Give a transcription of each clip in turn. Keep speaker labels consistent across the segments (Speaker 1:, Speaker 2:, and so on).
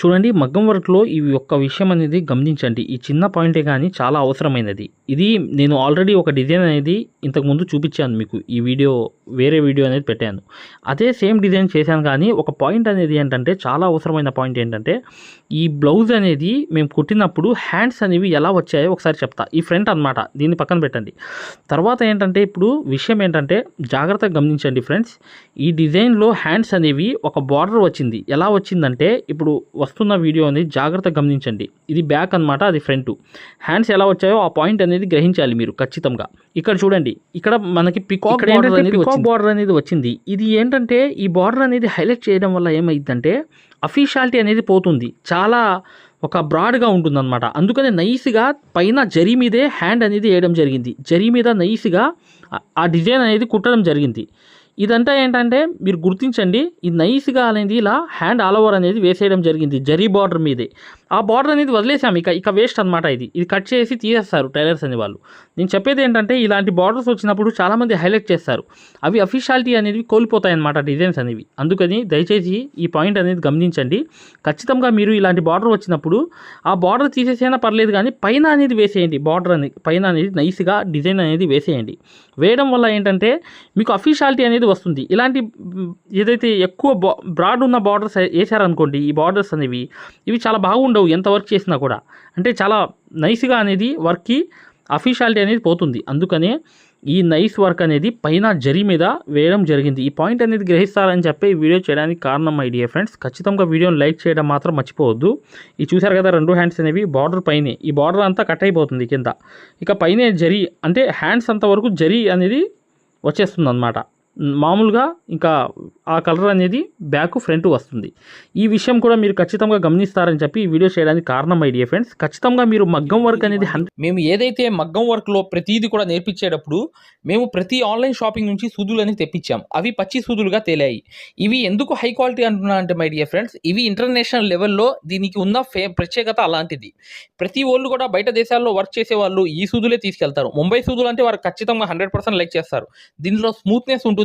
Speaker 1: చూడండి మగ్గం వర్క్లో ఈ ఒక్క విషయం అనేది గమనించండి. ఈ చిన్న పాయింటే కానీ చాలా అవసరమైనది. ఇది నేను ఆల్రెడీ ఒక డిజైన్ అనేది ఇంతకుముందు చూపించాను మీకు. ఈ వీడియో వేరే వీడియో అనేది పెట్టాను. అదే సేమ్ డిజైన్ చేశాను కానీ ఒక పాయింట్ అనేది ఏంటంటే చాలా అవసరమైన పాయింట్ ఏంటంటే ఈ బ్లౌజ్ అనేది మేము కుట్టినప్పుడు హ్యాండ్స్ అనేవి ఎలా వచ్చాయో ఒకసారి చెప్తా. ఈ ఫ్రంట్ అన్నమాట. దీన్ని పక్కన పెట్టండి. తర్వాత ఏంటంటే ఇప్పుడు విషయం ఏంటంటే జాగ్రత్తగా గమనించండి ఫ్రెండ్స్. ఈ డిజైన్లో హ్యాండ్స్ అనేవి ఒక బార్డర్ వచ్చింది. ఎలా వచ్చిందంటే ఇప్పుడు వస్తున్న వీడియో అనేది జాగ్రత్తగా గమనించండి. ఇది బ్యాక్ అన్నమాట అది ఫ్రంట్. హ్యాండ్స్ ఎలా వచ్చాయో ఆ పాయింట్ అనేది గ్రహించాలి మీరు ఖచ్చితంగా. ఇక్కడ చూడండి ఇక్కడ మనకి పికాక్ బార్డర్ అనేది పికాక్ బార్డర్ అనేది వచ్చింది. ఇది ఏంటంటే ఈ బార్డర్ అనేది హైలైట్ చేయడం వల్ల ఏమైందంటే అఫీషియాలిటీ అనేది పోతుంది. చాలా ఒక బ్రాడ్గా ఉంటుందన్నమాట. అందుకనే నైస్గా పైన జరీ మీదే హ్యాండ్ అనేది వేయడం జరిగింది. జరీ మీద నైస్గా ఆ డిజైన్ అనేది కుట్టడం జరిగింది. ఇదంతా ఏంటంటే మీరు గుర్తించండి ఈ నైస్గా అనేది ఇలా హ్యాండ్ ఆల్ ఓవర్ అనేది వేసేయడం జరిగింది జరీ బార్డర్ మీదే. ఆ బార్డర్ అనేది వదిలేసాము ఇక ఇక వేస్ట్ అనమాట ఇది. ఇది కట్ చేసి తీసేస్తారు టైలర్స్ అనే వాళ్ళు. నేను చెప్పేది ఏంటంటే ఇలాంటి బార్డర్స్ వచ్చినప్పుడు చాలామంది హైలైట్ చేస్తారు. అవి అఫీషియాలిటీ అనేది కోల్పోతాయి అనమాట డిజైన్స్ అనేవి. అందుకని దయచేసి ఈ పాయింట్ అనేది గమనించండి. ఖచ్చితంగా మీరు ఇలాంటి బార్డర్ వచ్చినప్పుడు ఆ బార్డర్ తీసేసైనా పర్లేదు కానీ పైన అనేది వేసేయండి. బార్డర్ అనేది పైన అనేది నైస్గా డిజైన్ అనేది వేసేయండి. వేయడం వల్ల ఏంటంటే మీకు అఫీషియాలిటీ అనేది వస్తుంది. ఇలాంటి ఏదైతే ఎక్కువ బ్రాడ్ ఉన్న బార్డర్స్ వేసారనుకోండి ఈ బార్డర్స్ అనేవి ఇవి చాలా బాగుండవు. ఎంత వర్క్ చేసినా కూడా. అంటే చాలా నైస్గా అనేది వర్క్కి అఫీషియాలిటీ అనేది పోతుంది. అందుకనే ఈ నైస్ వర్క్ అనేది పైన జరి మీద వేయడం జరిగింది. ఈ పాయింట్ అనేది గ్రహిస్తారని చెప్పి ఈ వీడియో చేయడానికి కారణం మై డియర్ ఫ్రెండ్స్. ఖచ్చితంగా వీడియోని లైక్ చేయడం మాత్రం మర్చిపోవద్దు. ఈ చూశారు కదా రెండు హ్యాండ్స్ అనేవి బార్డర్ పైనే. ఈ బార్డర్ అంతా కట్ అయిపోతుంది కింద. ఇక పైనే జరి అంటే హ్యాండ్స్ అంతవరకు జరి అనేది వచ్చేస్తుంది అనమాట మామూలుగా ఇంకా ఆ కలర్ అనేది బ్యాక్ ఫ్రంట్ వస్తుంది. ఈ విషయం కూడా మీరు ఖచ్చితంగా గమనిస్తారని చెప్పి ఈ వీడియో చేయడానికి కారణం ఐడియా ఫ్రెండ్స్ ఖచ్చితంగా మీరు మగ్గం వర్క్ అనేది
Speaker 2: మేము ఏదైతే మగ్గం వర్క్లో ప్రతిదీ కూడా నేర్పించేటప్పుడు మేము ప్రతి ఆన్లైన్ షాపింగ్ నుంచి సూదులు అనేది తెప్పించాం. అవి పచ్చి సూదులుగా తేలాయి. ఇవి ఎందుకు హై క్వాలిటీ అంటున్నా అంటే మై డియర్ ఫ్రెండ్స్ ఇవి ఇంటర్నేషనల్ లెవెల్లో దీనికి ఉన్న ఫే ప్రత్యేకత అలాంటిది. ప్రతి వాళ్ళు కూడా బయట దేశాల్లో వర్క్ చేసే వాళ్ళు ఈ సూదులే తీసుకెళ్తారు. ముంబై సూదులు అంటే వారు ఖచ్చితంగా హండ్రెడ్ పర్సెంట్ లైక్ చేస్తారు. దీనిలో స్మూత్నెస్ ఉంటుంది.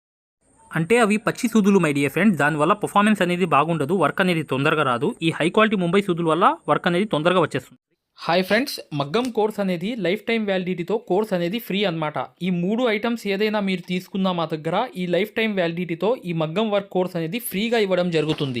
Speaker 1: అంటే అవి పచ్చి సూదులు మై డియర్ ఫ్రెండ్ దానివల్ల పర్ఫార్మెన్స్ అనేది బాగుండదు వర్క్ అనేది తొందరగా రాదు. ఈ హై క్వాలిటీ ముంబై సూదుల వల్ల వర్క్ అనేది తొందరగా వచ్చేస్తుంది.
Speaker 2: హాయ్ ఫ్రెండ్స్ మగ్గం కోర్స్ అనేది లైఫ్ టైం వ్యాలిడిటీతో కోర్స్ అనేది ఫ్రీ అన్నమాట. ఈ మూడు ఐటమ్స్ ఏదైనా మీరు తీసుకున్నా మా దగ్గర ఈ లైఫ్ టైం వ్యాలిడిటీతో ఈ మగ్గం వర్క్ కోర్స్ అనేది ఫ్రీగా ఇవ్వడం జరుగుతుంది.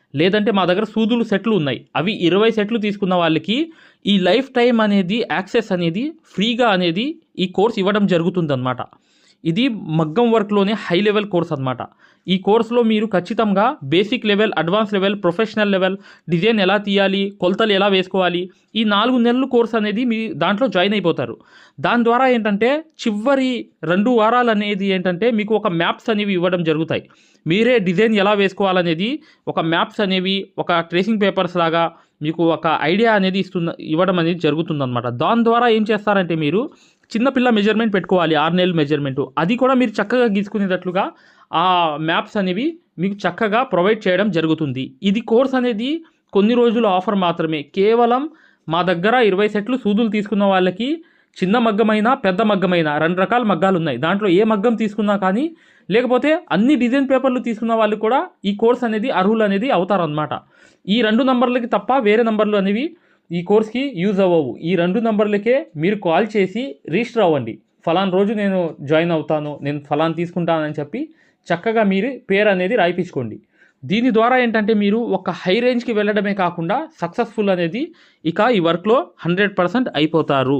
Speaker 1: లేదంటే మా దగ్గర సూదులు సెట్లు ఉన్నాయి. అవి ఇరవై సెట్లు తీసుకున్న వాళ్ళకి ఈ లైఫ్ టైం అనేది యాక్సెస్ అనేది ఫ్రీగా అనేది ఈ కోర్స్ ఇవ్వడం జరుగుతుందన్నమాట. ఇది మగ్గం వర్క్లోనే హై లెవెల్ కోర్స్ అన్నమాట. ఈ కోర్సులో మీరు ఖచ్చితంగా basic level advance level professional level design ఎలా తీయాలి కొలతలు ఎలా వేసుకోవాలి ఈ నాలుగు నెలలు కోర్స్ అనేది మీ దాంట్లో జాయిన్ అయిపోతారు. దాని ద్వారా ఏంటంటే చివరి రెండు వారాలు అనేది ఏంటంటే మీకు ఒక మ్యాప్స్ అనేవి ఇవ్వడం జరుగుతాయి. మీరే డిజైన్ ఎలా వేసుకోవాలనేది ఒక మ్యాప్స్ అనేవి ఒక ట్రేసింగ్ పేపర్స్ లాగా మీకు ఒక ఐడియా అనేది ఇస్తున్న ఇవ్వడం అనేది జరుగుతుందన్నమాట. దాని ద్వారా ఏం చేస్తారంటే మీరు చిన్నపిల్ల మెజర్మెంట్ పెట్టుకోవాలి ఆరు నెలల మెజర్మెంట్. అది కూడా మీరు చక్కగా గీసుకునేటట్లుగా ఆ మ్యాప్స్ అనేవి మీకు చక్కగా ప్రొవైడ్ చేయడం జరుగుతుంది. ఇది కోర్స్ అనేది కొన్ని రోజుల ఆఫర్ మాత్రమే. కేవలం మా దగ్గర ఇరవై సెట్లు సూదులు తీసుకున్న వాళ్ళకి చిన్న మగ్గమైన పెద్ద మగ్గమైన రెండు రకాల మగ్గాలు ఉన్నాయి. దాంట్లో ఏ మగ్గం తీసుకున్నా కానీ లేకపోతే అన్ని డిజైన్ పేపర్లు తీసుకున్న వాళ్ళు కూడా ఈ కోర్స్ అనేది అర్హులు అనేది అవుతారనమాట ఈ రెండు నంబర్లకి తప్ప వేరే నంబర్లు అనేవి ఈ కోర్స్కి యూజ్ అవ్వవు. ఈ రెండు నంబర్లకే మీరు కాల్ చేసి రిజిస్టర్ అవ్వండి. ఫలాన్ రోజు నేను జాయిన్ అవుతాను నేను ఫలాన్ తీసుకుంటానని చెప్పి చక్కగా మీరు పేరు అనేది రాయిపించుకోండి. దీని ద్వారా ఏంటంటే మీరు ఒక హై రేంజ్కి వెళ్ళడమే కాకుండా సక్సెస్ఫుల్ అనేది ఇక ఈ వర్క్లో హండ్రెడ్ పర్సెంట్ అయిపోతారు.